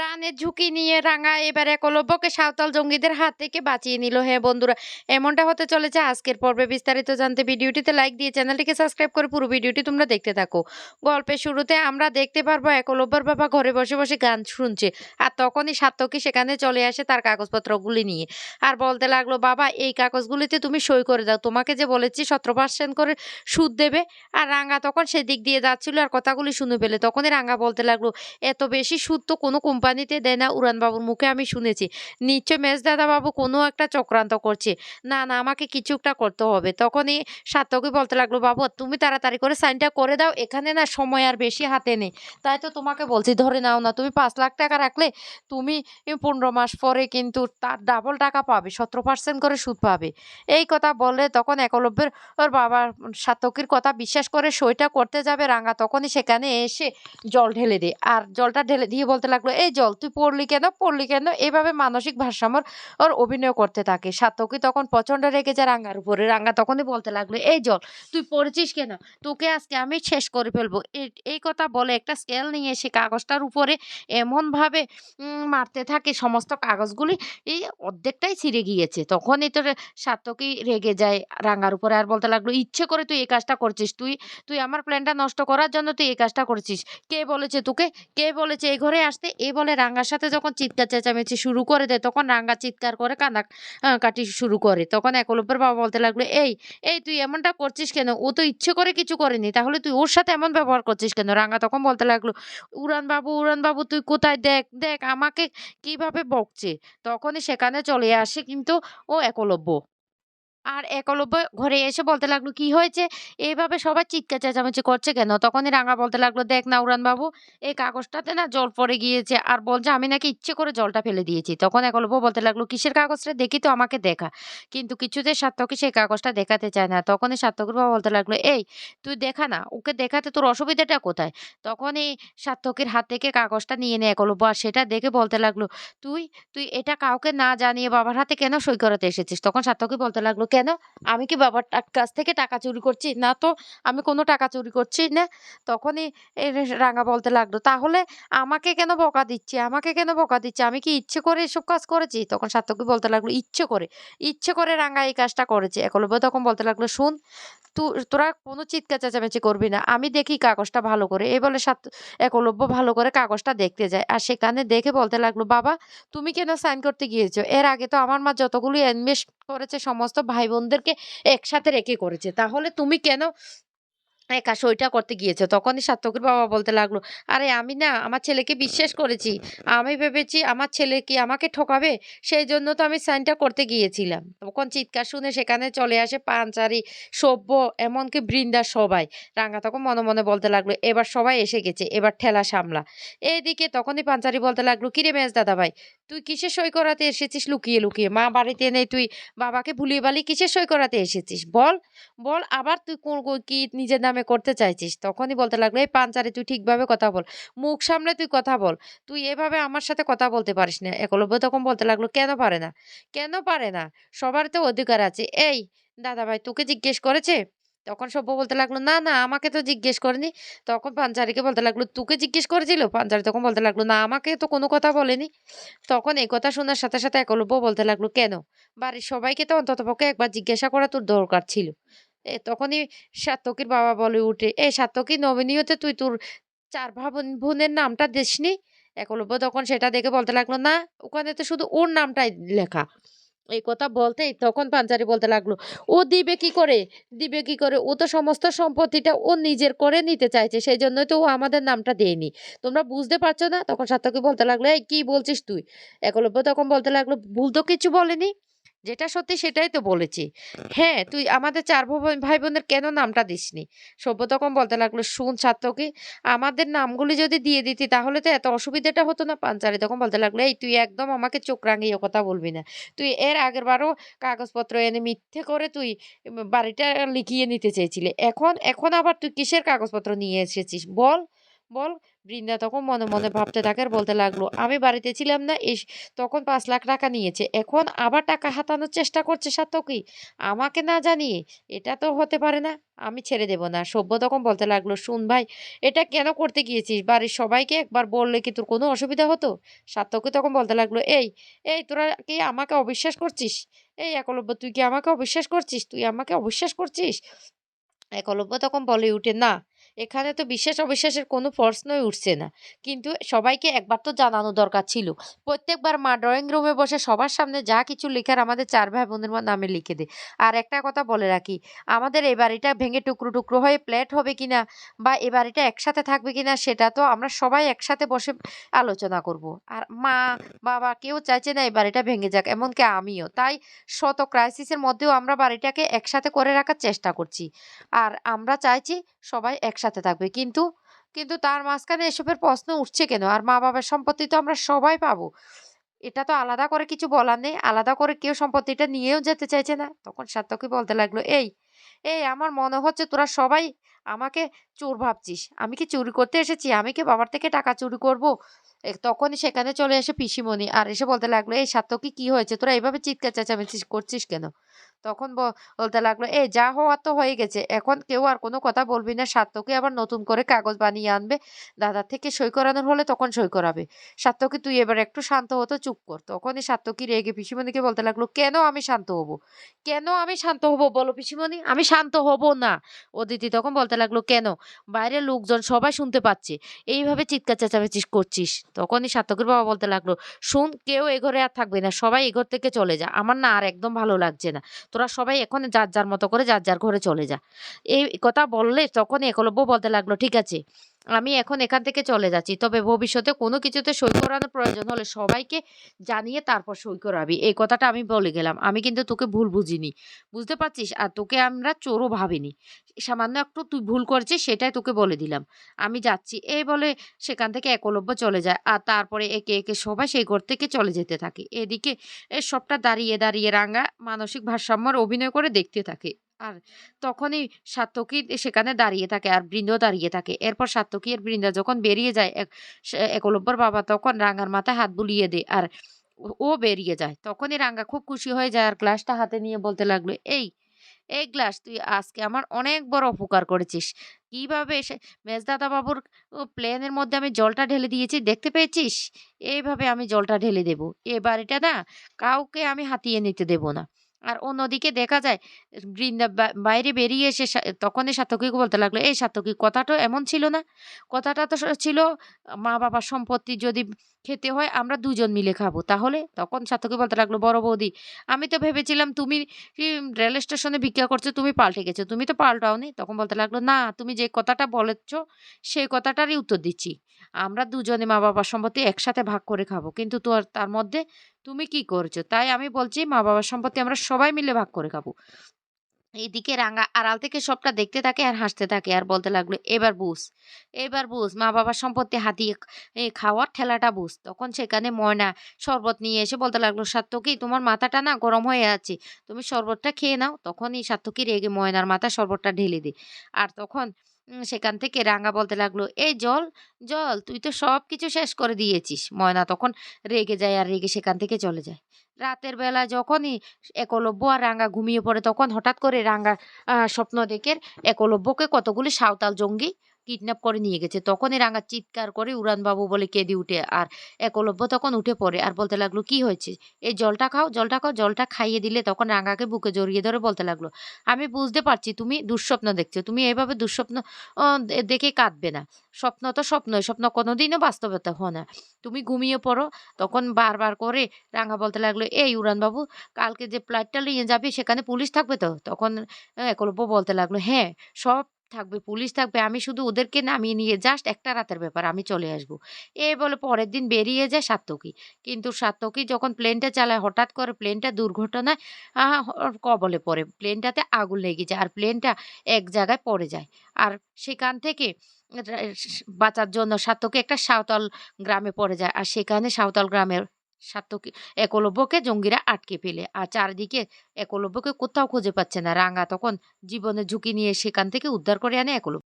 প্রাণের ঝুঁকি নিয়ে রাঙা এবার একলব্যকে সাঁওতাল জঙ্গিদের হাত থেকে বাঁচিয়ে নিল। হ্যাঁ বন্ধুরা, এমনটা হতে চলেছে আজকের পর্বে। বিস্তারিত জানতে ভিডিওটিতে লাইক দিয়ে চ্যানেলটিকে সাবস্ক্রাইব করে পুরো ভিডিওটি তোমরা দেখতে থাকো। গল্পের শুরুতে আমরা দেখতে পারব একলব্যর বাবা ঘরে বসে বসে গান শুনছে আর তখনই সাত্তকী সেখানে চলে আসে তার কাগজপত্রগুলি নিয়ে। আর বলতে লাগল, বাবা, এই কাগজগুলিতে তুমি সই করে দাও। তোমাকে যে বলেছি সতেরো পার্সেন্ট করে সুদ দেবে। আর রাঙা তখন সেদিক দিয়ে যাচ্ছিল আর কথাগুলি শুনে পেলে তখনই রাঙা বলতে লাগল, এত বেশি সুদ তো কোনো কোম্পানিতে দেয় না উড়ানবাবুর মুখে আমি শুনেছি। নিশ্চয় মেজ দাদাবাবু কোনো একটা চক্রান্ত করছে। না না, আমাকে কিছু একটা করতে হবে। তখনই সার্থকই বলতে লাগল, বাবু, তুমি তাড়াতাড়ি করে সাইনটা করে দাও। এখানে না সময় আর বেশি হাতে নেই। তাই তো তোমাকে বলছি, ধরে নাও না, তুমি পাঁচ লাখ টাকা রাখলে তুমি পনেরো মাস পরে কিন্তু তার ডাবল টাকা পাবে, সতেরো পার্সেন্ট করে সুদ পাবে। এই কথা বলে তখন একলব্যের ওর বাবার সার্থকীর কথা বিশ্বাস করে সইটা করতে যাবে রাঙা। তখনই সেখানে এসে জল ঢেলে দেয়। আর জলটা ঢেলে দিয়ে বলতে লাগল, এই জল, তুই পড়লি কেন পড়লি কেন? এভাবে মানসিক ভারসাম্যর ওর অভিনয় করতে থাকে। সাতকি তখন প্রচণ্ড রেগে যায় রাঙ্গার উপরে। রাঙ্গা তখনই বলতে লাগল, এই জল, তুই পড়েছিস কেন? তোকে আজকে আমি শেষ করে ফেলব। এই- কথা বলে একটা স্কেল নিয়ে সে কাগজটার উপরে এমনভাবে মারতে থাকে, সমস্ত কাগজগুলি, এই অর্ধেকটাই ছিঁড়ে গিয়েছে। তখনই তো সাত্তকী রেগে যায় রাঙ্গার উপরে আর বলতে লাগল, ইচ্ছে করে তুই এই কাজটা করছিস। তুই তুই আমার প্ল্যানটা নষ্ট করার জন্য তুই এই কাজটা করছিস। কে বলেছে তোকে? কে বলেছে এই ঘরে আসতে? এই বলে রাঙ্গার সাথে যখন চিৎকার চেঁচামেচি শুরু করে দেয়, তখন রাঙ্গা চিৎকার করে কান্না কাটি শুরু করে। তখন একলব্যের বাবা বলতে লাগল, এই এই তুই এমনটা করছিস কেন? ও তো ইচ্ছে করে কিছু করেনি। তাহলে তুই ওর সাথে এমন ব্যবহার করছিস কেন? রাঙ্গা তখন বলতে লাগল, উড়ান বাবু উড়ান বাবু, তুই কোথায়? দেখ দেখ আমাকে কীভাবে বকছে? তখনই সেখানে চলে আসে কিন্তু ও একলব্য। আর একলব্য ঘরে এসে বলতে লাগল, কি হয়েছে? এইভাবে সবাই চিৎকার চেঁচামেচি করছে কেন? তখনই রাঙা বলতে লাগল, দেখ না উড়ান বাবু এই কাগজটাতে না জল পড়ে গিয়েছে আর বলছে আমি নাকি ইচ্ছে করে জলটা ফেলে দিয়েছি। তখন একলব্য বলতে লাগল, কিসের কাগজটা দেখি তো আমাকে দেখা। কিন্তু কিছুতে সার্থকী সেই কাগজটা দেখাতে চায় না। তখনই সার্থকীর বাবা বলতে লাগল, এই, তুই দেখা না, ওকে দেখাতে তোর অসুবিধাটা কোথায়? তখনই সার্থকীর হাত থেকে কাগজটা নিয়ে নেয় একলব্য আর সেটা দেখে বলতে লাগল, তুই তুই এটা কাউকে না জানিয়ে বাবার হাতে কেন সই করাতে এসেছিস? তখন সার্থকী বলতে লাগল কেন? আমি কি বাবার কাছ থেকে টাকা চুরি করছি? না তো, আমি কোনো টাকা চুরি করছি না। তখনই রাঙা বলতে লাগল, তাহলে আমাকে কেন বকা দিচ্ছে? আমাকে কেন বকা দিচ্ছে? আমি কি ইচ্ছে করে এসব কাজ করেছি? তখন সার্থকী বলতে লাগল, ইচ্ছে করে ইচ্ছে করে রাঙা এই কাজটা করেছে। একলব্য তখন বলতে লাগল, শুন, তু- তোরা কোনো চিৎকার চেঁচামেচি করবি না, আমি দেখি কাগজটা ভালো করে। এই বলে সাত একলব্য ভালো করে কাগজটা দেখতে যায়। আর সেখানে দেখে বলতে লাগল, বাবা, তুমি কেন সাইন করতে গিয়েছো? এর আগে তো আমার মা যতগুলো ইনভেস্ট করেছে, সমস্ত ভাই বোনদেরকে একসাথে রেখে করেছে। তাহলে তুমি কেন একা সইটা করতে গিয়েছো? তখনই সার্থকের বাবা বলতে লাগল, আরে আমি না, আমার ছেলেকে বিশ্বাস করেছি। আমি ভেবেছি আমার ছেলে কি আমাকে ঠকাবে? সেই জন্য তো আমি সাইনটা করতে গিয়েছিলাম। তখন চিৎকার শুনে সেখানে চলে আসে পাঞ্চারি সভ্য, এমনকি বৃন্দা সবাই। রাঙা তখন মনে মনে বলতে লাগল, এবার সবাই এসে গেছে, এবার ঠেলা সামলা। এইদিকে তখনই পাঞ্চারি বলতে লাগল, কিরে মেজ দাদা ভাই তুই কিসের সই করাতে এসেছিস? লুকিয়ে লুকিয়ে। মা বাড়িতে নেই তুই বাবাকে ভুলিয়ে বালি কিসের সই করাতে এসেছিস? বল বল, আবার তুই কোন কি নিজের নামে করতে চাইছিস? তখনই বলতে লাগল, এই পাঞ্চারে, তুই ঠিকভাবে কথা বল। মুখ সামনে তুই কথা বল। তুই এভাবে আমার সাথে কথা বলতে পারিস না। একলব্য তখন বলতে লাগল, কেন পারে না? কেন পারে না? সবার তো অধিকার আছে। এই দাদা ভাই তোকে জিজ্ঞেস করেছে তখন সভ্য বলতে লাগল, না না, আমাকে তো জিজ্ঞেস করেনি। তখন পাঞ্চারিকে বলতে লাগল, তোকে জিজ্ঞেস করেছিল? পাঞ্চারি তখন বলতে লাগল, না, আমাকে তো কোনো কথা বলেনি। তখন এই কথা শোনার সাথে সাথে একলব্য বলতে লাগল, কেন? বাড়ির সবাইকে তো অন্ততপক্ষে একবার জিজ্ঞাসা করা তোর দরকার ছিল। এ তখনই সাত্তকীর বাবা বলে উঠে, এ নবীনী হতে তুই তোর চার ভাই বোন- বোনের নামটা দিসনি? একলব্য তখন সেটা দেখে বলতে লাগল, না, ওখানে তো শুধু ওর নামটাই লেখা। এই কথা বলতেই তখন পাঞ্জারি বলতে লাগল, ও দিবে কি করে? দিবে কি করে? ও তো সমস্ত সম্পত্তিটা ও নিজের করে নিতে চাইছে সেই জন্যই তো ও আমাদের নামটা দেয়নি। তোমরা বুঝতে পারছ না? তখন সার্থকী বলতে লাগল, এই কি বলছিস তুই? একলব্য তখন বলতে লাগল, ভুল তো কিছু বলেনি। যেটা সত্যি সেটাই তো বলেছি। হ্যাঁ তুই আমাদের চার ভাই- বোনের কেন নামটা দিসনি? সভ্য তখন বলতে লাগল, শুন সার্থকী আমাদের নামগুলি যদি দিয়ে দিতি তাহলে তো এত অসুবিধাটা হতো না পাঞ্চারি তখন বলতে লাগল, এই তুই একদম আমাকে চোখ রাঙিয়ে কথা বলবি না। তুই এর আগের বারও কাগজপত্র এনে মিথ্যে করে তুই বাড়িটা লিখিয়ে নিতে চেয়েছিলি। এখন এখন আবার তুই কিসের কাগজপত্র নিয়ে এসেছিস বল? বল। বৃন্দা তখন মনে মনে ভাবতে থাকে আর বলতে লাগল আমি বাড়িতে ছিলাম না এস তখন পাঁচ লাখ টাকা নিয়েছে এখন আবার টাকা হাতানোর চেষ্টা করছে সাতকি আমাকে না জানিয়ে এটা তো হতে পারে না আমি ছেড়ে দেব না। সভ্য তখন বলতে লাগল শুন ভাই এটা কেন করতে গিয়েছিস? বাড়ির সবাইকে একবার বললে কি তোর কোনো অসুবিধা হতো? সাতকি তখন বলতে লাগল এই এই তোরা কি আমাকে অবিশ্বাস করছিস? এই একলব্য তুই কি আমাকে অবিশ্বাস করছিস? তুই আমাকে অবিশ্বাস করছিস? একলব্য তখন বলে উঠে না এখানে তো বিশ্বাস অবিশ্বাসের কোনো প্রশ্নই উঠছে না। কিন্তু সবাইকে একবার তো জানানো দরকার ছিল। প্রত্যেকবার মা ড্রয়িং রুমে বসে সবার সামনে যা কিছু লেখার আমাদের চার ভাই বোনের নামে লিখে দে আর একটা কথা বলে রাখি, আমাদের এই বাড়িটা ভেঙে টুকরো টুকরো হয়ে প্লেট হবে কিনা বা এই বাড়িটা একসাথে থাকবে কিনা সেটা তো আমরা সবাই একসাথে বসে আলোচনা করব। আর মা, বাবা কেউ চাইছে না এই বাড়িটা ভেঙে যাক, এমনকি আমিও। তাই শত ক্রাইসিসের মধ্যেও আমরা বাড়িটাকে একসাথে করে রাখার চেষ্টা করছি। আর আমরা চাইছি সবাই একসাথে থাকবে। কিন্তু কিন্তু তার মাঝখানে এসবের প্রশ্ন উঠছে কেন? আর মা বাবার সম্পত্তি তো আমরা সবাই পাবো। এটা তো আলাদা করে কিছু বলার নেই। আলাদা করে কেউ সম্পত্তিটা নিয়েও যেতে চাইছে না। তখন সার্থকই বলতে লাগল, এই এই, আমার মনে হচ্ছে তোরা সবাই আমাকে চোর ভাবছিস। আমি কি চুরি করতে এসেছি? আমি কি বাবার থেকে টাকা চুরি করব? তখনই সেখানে চলে এসে পিসিমণি। আর এসে বলতে লাগল, এই সার্থকী কি হয়েছে? তোরা এইভাবে চিৎকার চেঁচামেচি করছিস কেন? তখন বলতে লাগল এই যা হওয়ার তো হয়ে গেছে। এখন কেউ আর কোনো কথা বলবি না। সার্থকী আবার নতুন করে কাগজ বানিয়ে আনবে। দাদার থেকে সই করানোর হলে তখন সই করাবে। সার্থকী তুই এবার একটু শান্ত হতো চুপ কর। তখনই সার্থকী রেগে পিসিমণিকে বলতে লাগল, কেন আমি শান্ত হব? কেন আমি শান্ত হব বলো পিসিমণি? আমি শান্ত হব না। অদিতি তখন বলতে লাগল, কেন? বাইরের লোকজন সবাই শুনতে পাচ্ছে। এইভাবে চিৎকার চেঁচামেচি করছিস? তখনই সার্থকীর বাবা বলতে লাগল, শুন, কেউ এ ঘরে আর থাকবে না। সবাই এ ঘর থেকে চলে যা। আমার না আর একদম ভালো লাগছে না। তোরা সবাই এখন যার যার মতো করে যার যার ঘরে চলে যা। এই কথা বললে তখনই একলব্য বলতে লাগল, ঠিক আছে। আমি এখন এখান থেকে চলে যাচ্ছি। তবে ভবিষ্যতে কোনো কিছুতে সই করানোর প্রয়োজন হলে সবাইকে জানিয়ে তারপর সই করাবি। এই কথাটা আমি বলে গেলাম। আমি কিন্তু তোকে ভুল বুঝিনি। বুঝতে পারছিস? আর তোকে আমরা চোরও ভাবিনি। সামান্য একটু তুই ভুল করেছিস সেটাই তোকে বলে দিলাম। আমি যাচ্ছি। এই বলে সেখান থেকে একলব্য চলে যায়। আর তারপরে একে একে সবাই সেই ঘর থেকে চলে যেতে থাকে। এদিকে সবটা দাঁড়িয়ে দাঁড়িয়ে রাঙা মানসিক ভারসাম্যর অভিনয় করে দেখতে থাকে। আর তখনই সাত্তকী সেখানে দাঁড়িয়ে থাকে আর বৃন্দ দাঁড়িয়ে থাকে। এরপর সাত্তকী আর বৃন্দা যখন বেরিয়ে যায় একলব্যর বাবা তখন রাঙার মাথায় হাত বুলিয়ে দেয় আর ও- ও বেরিয়ে যায়। তখনই রাঙ্গা খুব খুশি হয়ে যায় আর গ্লাসটা হাতে নিয়ে বলতে লাগল, এই এই গ্লাস, তুই আজকে আমার অনেক বড় উপকার করেছিস। কীভাবে সে মেজদাদা বাবুর প্লেনের মধ্যে আমি জলটা ঢেলে দিয়েছি, দেখতে পেয়েছিস? এইভাবে আমি জলটা ঢেলে দেব। এ বাড়িটা না, কাউকে আমি হাতিয়ে নিতে দেব না। আর অন্যদিকে দেখা যায়, বৃন্দা বাইরে বেরিয়ে এসে তখনই সাতকীকে বলতে লাগল, এই সাতকী কথাটা এমন ছিল না। কথাটা তো ছিল, মা বাবার সম্পত্তি যদি খেতে হয়, আমরা দুজন মিলে খাব। তাহলে? তখন সাতকী বলতে লাগল, বড় বৌদি, আমি তো ভেবেছিলাম তুমি রেল স্টেশনে ভিক্ষা করছ, তুমি পাল্টে গেছো। তুমি তো পাল্টাওনি? তখন বলতে লাগল, না, তুমি যে কথাটা বলেছ, সেই কথাটারই উত্তর দিচ্ছি। আমরা দুজনে মা বাবার সম্পত্তি একসাথে ভাগ করে খাব। কিন্তু তোর, তার মধ্যে তুমি কি করছ? তাই আমি বলছি মা বাবার সম্পত্তি আমরা সবাই মিলে ভাগ করে খাব। এদিকে রাঙা আড়াল থেকে সবটা দেখতে থাকে আর হাসতে থাকে আর বলতে লাগল, এবার বুঝ এবার বুঝ মা বাবার সম্পত্তি হাতিয়ে খাওয়ার ঠেলাটা বুঝ। তখন সেখানে ময়না শরবত নিয়ে এসে বলতে লাগল সাত্তকী তোমার মাথাটা না গরম হয়ে আছে, তুমি শরবতটা খেয়ে নাও। তখনই সাত্তকী রেগে ময়নার মাথা শরবতটা ঢেলে দে আর তখন সেখান থেকে রাঙা বলতে লাগল এই জল জল, তুই তো সব কিছু শেষ করে দিয়েছিস। ময়না তখন রেগে যায় আর রেগে সেখান থেকে চলে যায়। রাতের বেলা যখনই একলব্য আর রাঙ্গা ঘুমিয়ে পড়ে, তখন হঠাৎ করে রাঙ্গা স্বপ্ন দেখে একলব্যকে কতগুলি সাঁওতাল জঙ্গি কিডন্যাপ করে নিয়ে গেছে। তখনই রাঙা চিৎকার করে উড়ানবাবু বলে কেঁদে উঠে আর একলব্য তখন উঠে পড়ে আর বলতে লাগল, কি হয়েছে? এই জলটা খাও জলটা খাও, জলটা খাইয়ে দিলে তখন রাঙাকে বুকে জড়িয়ে ধরে বলতে লাগল, আমি বুঝতে পারছি, তুমি দুঃস্বপ্ন দেখছ, তুমি এইভাবে দুঃস্বপ্ন দেখে কাঁদবে না। স্বপ্ন তো স্বপ্নই স্বপ্ন কোনোদিনও বাস্তবতা হয় না। তুমি ঘুমিয়ে পড়ো তখন বারবার করে রাঙা বলতে লাগল, এই উড়ানবাবু, কালকে যে ফ্লাইটটা নিয়ে যাবে সেখানে পুলিশ থাকবে তো তখন একলব্য বলতে লাগল হ্যাঁ সব থাকবে, পুলিশ থাকবে, আমি শুধু ওদেরকে নামিয়ে নিয়ে জাস্ট একটা রাতের ব্যাপার আমি চলে আসব। এ বলে পরের দিন বেরিয়ে যায় সাত্তকী। কিন্তু সাত্তকী যখন প্লেনটা চালায়, হঠাৎ করে প্লেনটা দুর্ঘটনায় কবলে পড়ে প্লেনটাতে আগুন লেগে যায়, আর প্লেনটা এক জায়গায় পড়ে যায়। আর সেখান থেকে বাঁচার জন্য সাত্তকী একটা সাঁওতাল গ্রামে পড়ে যায়, আর সেখানে সাঁওতাল গ্রামের সাত্তকী একলব্যকে জঙ্গিরা আটকে ফেলে। আর চারদিকে একলব্যকে কোথাও খুঁজে পাচ্ছে না। রাঙা তখন জীবনের ঝুঁকি নিয়ে সেখান থেকে উদ্ধার করে আনে একলব্য।